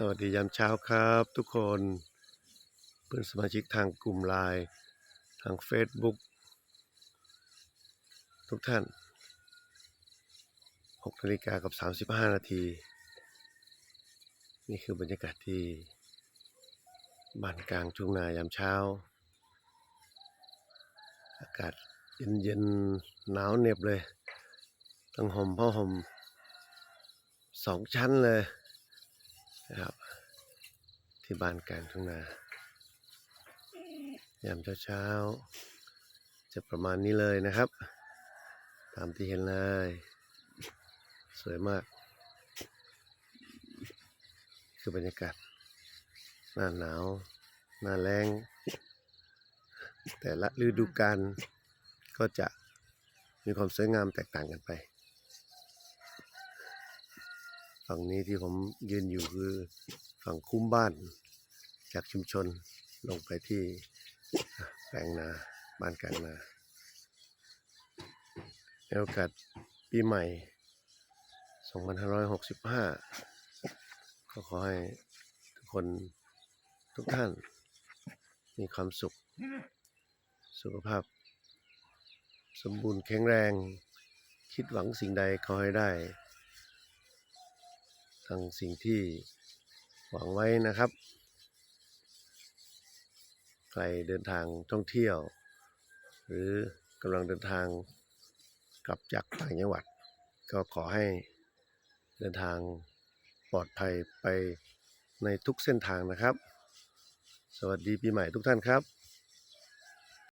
สวัสดียามเช้าครับทุกคนเพื่อนสมาชิกทางกลุ่มไลน์ทาง Facebook ทุกท่าน6นาฬิกากับ 35 นาที นี่คือบรรยากาศที่บ้านกลางทุ่งนายามเช้า อากาศเย็นๆหนาวเหน็บเลยต้องห่มผ้าห่มสองชั้นเลย นะครับ ที่บ้านกลางทุ่งนายามเช้าๆจะประมาณนี้เลยนะครับ ตามที่เห็นเลย สวยมาก คือบรรยากาศหน้าหนาว หน้าแรงแต่ละฤดูกาลก็จะมีความสวยงามแตกต่างกันไป ฝั่งนี้ที่ผมยืนอยู่คือฝั่งคุ้มบ้าน จากชุมชนลงไปที่แปลงนาบ้านกลางนาในโอกาสปีใหม่ 2565 ก็ขอให้ทุกคนทุกท่าน มีความสุข สุขภาพ สมบูรณ์แข็งแรง คิดหวังสิ่งใดขอให้ได้ ทั้งสิ่งที่หวังไว้นะครับ ใครเดินทางท่องเที่ยว หรือกำลังเดินทางกลับจากต่างจังหวัด ก็ขอให้เดินทางปลอดภัยไปในทุกเส้นทางนะครับ สวัสดีปีใหม่ทุกท่านครับ